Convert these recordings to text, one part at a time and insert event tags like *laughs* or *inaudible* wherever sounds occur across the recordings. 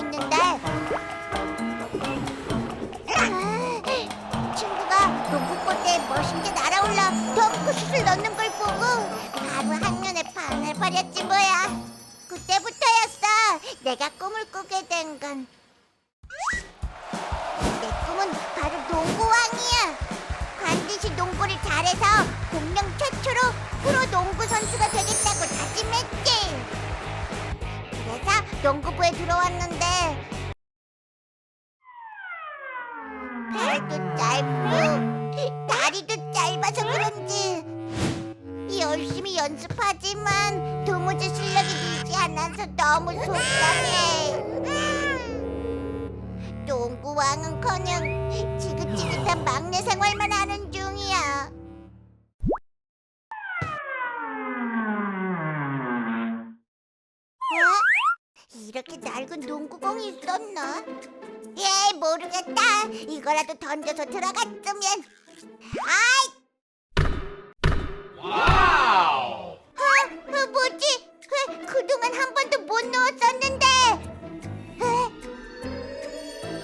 있는데 아, 친구가 농구골대에 멋있게 날아올라 덩크슛을 넣는 걸 보고 바로 한눈에 반을 버렸지 뭐야. 그때부터였어. 내가 꿈을 꾸게 된 건. 내 꿈은 바로 농구왕이야. 반드시 농구를 잘해서 공명 최초로 프로 농구 선수가 되겠다고 다짐했지. 그래서 농구부에 들어왔는데 발도 짧고 다리도 짧아서 그런지 열심히 연습하지만 도무지 실력이 늘지 않아서 너무 속상해. 농구왕은커녕 지긋지긋한 막내 생활만 이렇게 낡은 농구공이 있었나? 예, 모르겠다. 이거라도 던져서 들어갔으면. 아이! 어, 어, 뭐지? 어, 그동안 한 번도 못 넣었었는데. 어?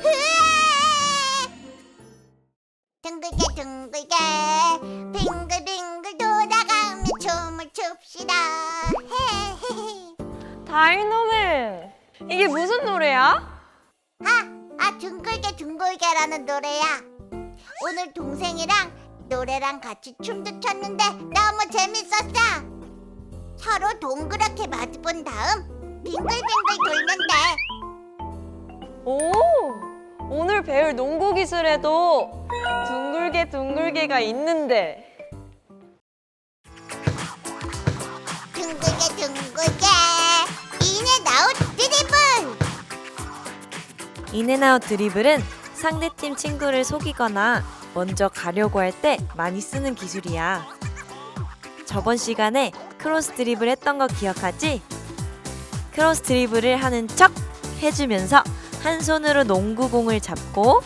으아! 둥글게 둥글게 빙글빙글 돌아가며 춤을 춥시다. 헤헤헤. 다이노맨 이게 무슨 노래야? 아, 아 둥글게 둥글게라는 노래야. 오늘 동생이랑 노래랑 같이 춤도 췄는데 너무 재밌었어. 서로 동그랗게 마주본 다음 빙글빙글 돌면 돼. 오 오늘 배울 농구 기술에도 둥글게 둥글게가 있는데 둥글게 둥글게 인앤아웃 드리블은 상대팀 친구를 속이거나 먼저 가려고 할 때 많이 쓰는 기술이야. 저번 시간에 크로스 드리블 했던 거 기억하지? 크로스 드리블을 하는 척 해주면서 한 손으로 농구공을 잡고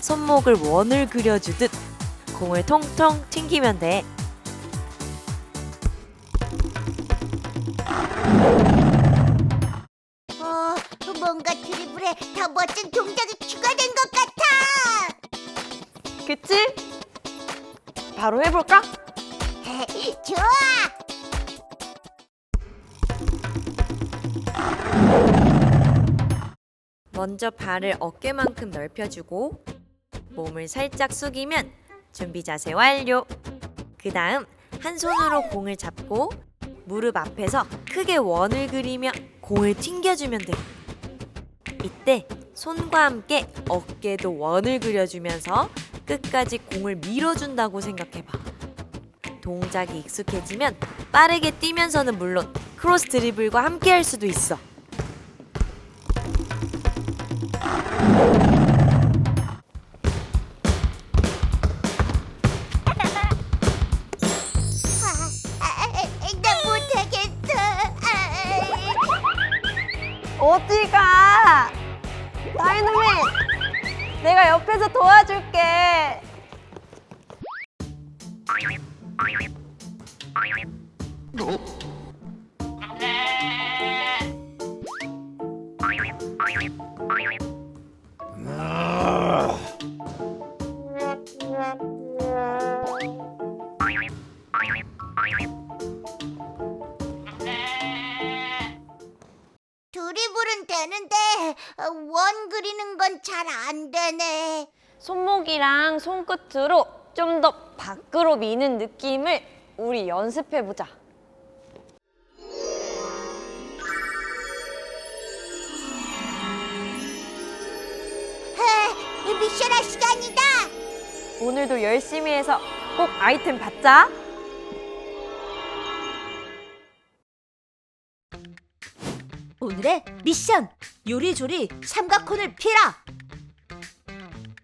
손목을 원을 그려주듯 공을 통통 튕기면 돼. 멋진 동작이 추가된 것 같아. 그치? 바로 해볼까? *laughs* 좋아. 먼저 발을 어깨만큼 넓혀주고 몸을 살짝 숙이면 준비 자세 완료. 그 다음 한 손으로 공을 잡고 무릎 앞에서 크게 원을 그리며 공을 튕겨주면 돼. 이때 손과 함께 어깨도 원을 그려주면서 끝까지 공을 밀어준다고 생각해봐. 동작이 익숙해지면 빠르게 뛰면서는 물론 크로스 드리블과 함께 할 수도 있어. 드리블은 되는데 어, 원 그리는 건 잘 안 되네. 손목이랑 손끝으로 좀 더 밖으로 미는 느낌을 우리 연습해보자. 하, 미션 할 시간이다. 오늘도 열심히 해서 꼭 아이템 받자. 오늘의 미션 요리조리 삼각콘을 피라.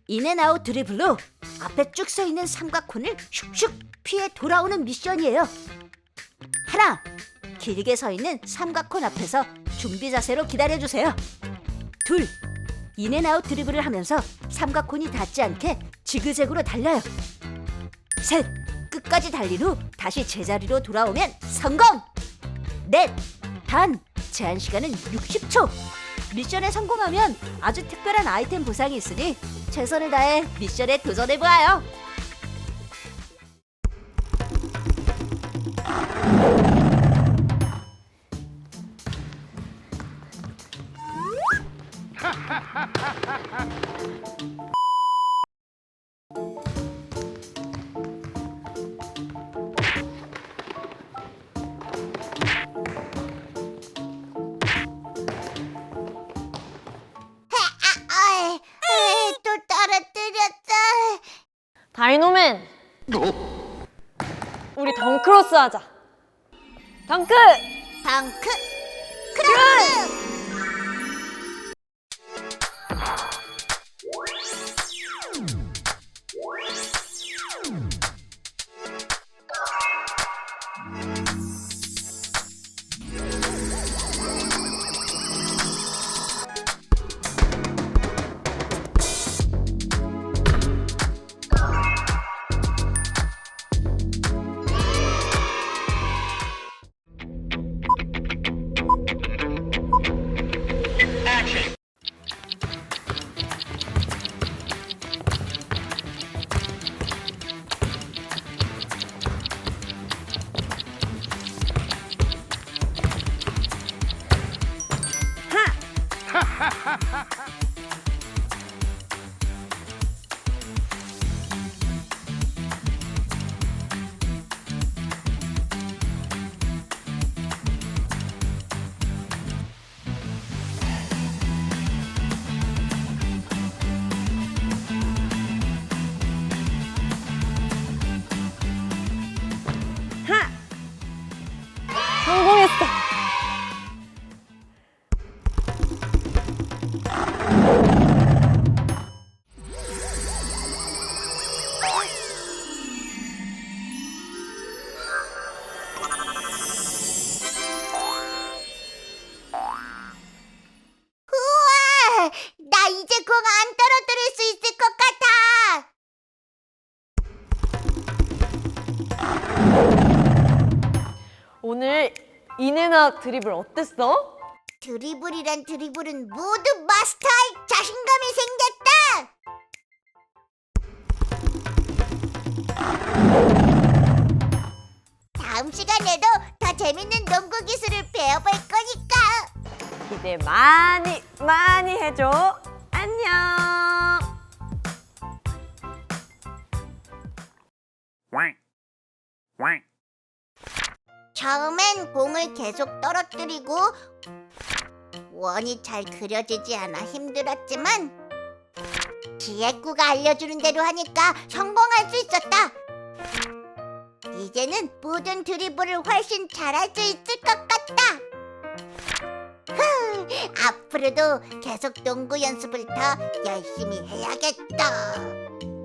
인앤아웃 드리블로 앞에 쭉 서 있는 삼각콘을 슉슉 피해 돌아오는 미션이에요. 하나 길게 서 있는 삼각콘 앞에서 준비 자세로 기다려주세요. 둘 인앤아웃 드리블을 하면서 삼각콘이 닿지 않게 지그재그로 달려요. 셋 끝까지 달린 후 다시 제자리로 돌아오면 성공! 넷 단, 제한 시간은 60초. 미션에 성공하면 아주 특별한 아이템 보상이 있으니 최선을 다해 미션에 도전해 보아요. 다이노맨. 우리 덩크로스 하자. 덩크. 덩크 오늘 인앤아웃 드리블 어땠어? 드리블이란 드리블은 모두 마스터할 자신감이 생겼다. 다음 시간에도 더 재밌는 농구 기술을 배워볼 거니까. 기대 많이 많이 해줘. 안녕. 처음엔 공을 계속 떨어뜨리고 원이 잘 그려지지 않아 힘들었지만 지혜구가 알려주는 대로 하니까 성공할 수 있었다. 이제는 모든 드리블을 훨씬 잘할 수 있을 것 같다. 후, 앞으로도 계속 농구 연습을 더 열심히 해야겠다.